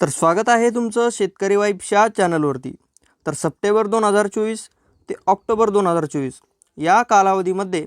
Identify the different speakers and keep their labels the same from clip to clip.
Speaker 1: तर स्वागत आहे तुमचं शेतकरी वाईफच्या चॅनलवरती. तर सप्टेंबर दोन हजार चोवीस ते ऑक्टोबर दोन हजार चोवीस या कालावधीमध्ये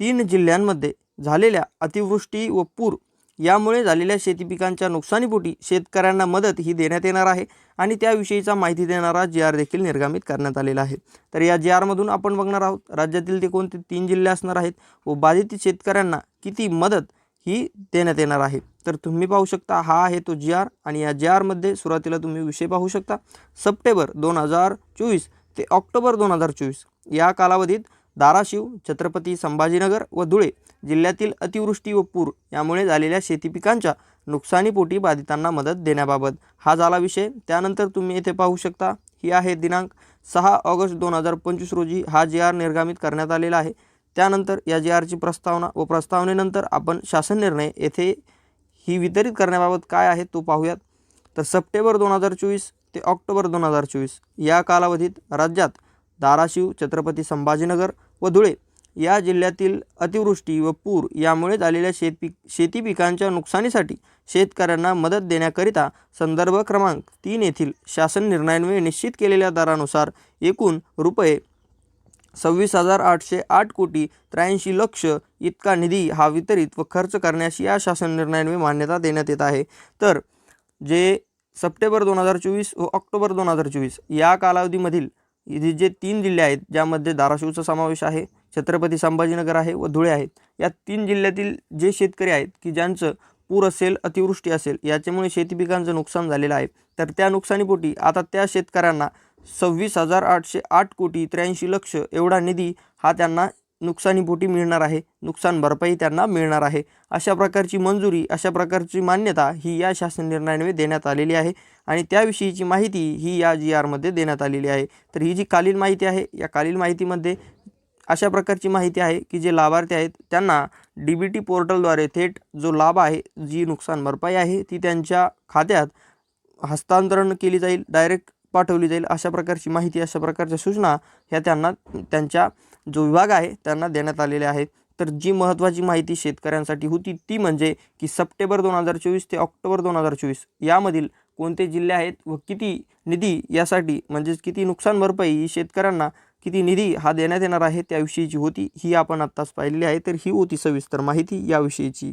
Speaker 1: तीन जिल्ह्यांमध्ये झालेल्या अतिवृष्टी व पूर यामुळे झालेल्या शेती पिकांच्या नुकसानीपोटी शेतकऱ्यांना मदत ही देण्यात येणार आहे आणि त्याविषयीचा माहिती देणारा जी आर देखील निर्गमित करण्यात आलेला आहे. तर या जी आरमधून आपण बघणार आहोत राज्यातील ते कोणते तीन जिल्हे असणार आहेत व बाधित शेतकऱ्यांना किती मदत ही देण्यात येणार आहे. तर तुम्ही पाहू शकता हा आहे तो जी आर आणि या जी आरमध्ये सुरुवातीला तुम्ही विषय पाहू शकता. सप्टेंबर दोन हजार चोवीस ते ऑक्टोबर दोन हजार चोवीस या कालावधीत धाराशिव छत्रपती संभाजीनगर व धुळे जिल्ह्यातील अतिवृष्टी व पूर यामुळे झालेल्या शेती पिकांच्या नुकसानीपोटी बाधितांना मदत देण्याबाबत हा झाला विषय. त्यानंतर तुम्ही येथे पाहू शकता ही आहे दिनांक सहा ऑगस्ट दोन हजार पंचवीस रोजी हा जी आर निर्गमित करण्यात आलेला आहे. त्यानंतर या जी आरची प्रस्तावना व प्रस्तावनेनंतर आपण शासन निर्णय येथे ही वितरित करण्याबाबत काय आहे तो पाहूयात. तर सप्टेंबर दोन हजार चोवीस ते ऑक्टोबर दोन हजार चोवीस या कालावधीत राज्यात धाराशिव छत्रपती संभाजीनगर व धुळे या जिल्ह्यातील अतिवृष्टी व पूर यामुळे झालेल्या शेतपीक शेती पिकांच्या नुकसानीसाठी शेतकऱ्यांना मदत देण्याकरिता संदर्भ क्रमांक तीन येथील शासन निर्णयान्वये निश्चित केलेल्या दरानुसार एकूण रुपये सव्वीस हजार आठशे आठ कोटी त्र्याऐंशी लक्ष इतका निधी हा वितरित व खर्च करण्यास या शासन निर्णयान्वये मान्यता देण्यात येत आहे. तर जे सप्टेंबर दोन हजार चोवीस व ऑक्टोबर दोन हजार चोवीस या कालावधीमधील जे तीन जिल्हे आहेत ज्यामध्ये धाराशिवचा समावेश आहे छत्रपती संभाजीनगर आहे व धुळे आहेत या तीन जिल्ह्यातील जे शेतकरी आहेत की ज्यांचं पूर असेल अतिवृष्टी असेल याच्यामुळे शेती पिकांचं नुकसान झालेलं आहे तर त्या नुकसानीपोटी आता त्या शेतकऱ्यांना सव्वीस हजार आठशे आठ कोटी त्र्याऐंशी लक्ष एवढा निधी हा त्यांना नुकसानीपोटी मिळणार आहे. नुकसान भरपाई त्यांना मिळणार आहे. अशा प्रकारची मंजुरी अशा प्रकारची मान्यता ही या शासन निर्णयाने देण्यात आलेली आहे आणि त्याविषयीची माहिती ही या जी आरमध्ये देण्यात आलेली आहे. तर ही जी कालीन माहिती आहे या कालीन माहितीमध्ये अशा प्रकारची माहिती आहे की जे लाभार्थी आहेत त्यांना डी बी टी पोर्टलद्वारे थेट जो लाभ आहे जी नुकसान भरपाई आहे ती त्यांच्या खात्यात हस्तांतरण केली जाईल. डायरेक्ट पाठवली जाईल. अशा प्रकारची माहिती अशा प्रकारच्या सूचना ह्या त्यांना त्यांच्या जो विभाग आहे त्यांना देण्यात आलेल्या आहेत. तर जी महत्त्वाची माहिती शेतकऱ्यांसाठी होती ती म्हणजे की सप्टेंबर दोन हजार चोवीस ते ऑक्टोबर दोन हजार चोवीस यामधील कोणते जिल्हे आहेत व किती निधी यासाठी म्हणजेच किती नुकसान भरपाई ही शेतकऱ्यांना किती निधी हा देण्यात येणार आहे त्याविषयीची होती ही आपण आत्ताच पाहिलेली आहे. तर ही होती सविस्तर माहिती याविषयीची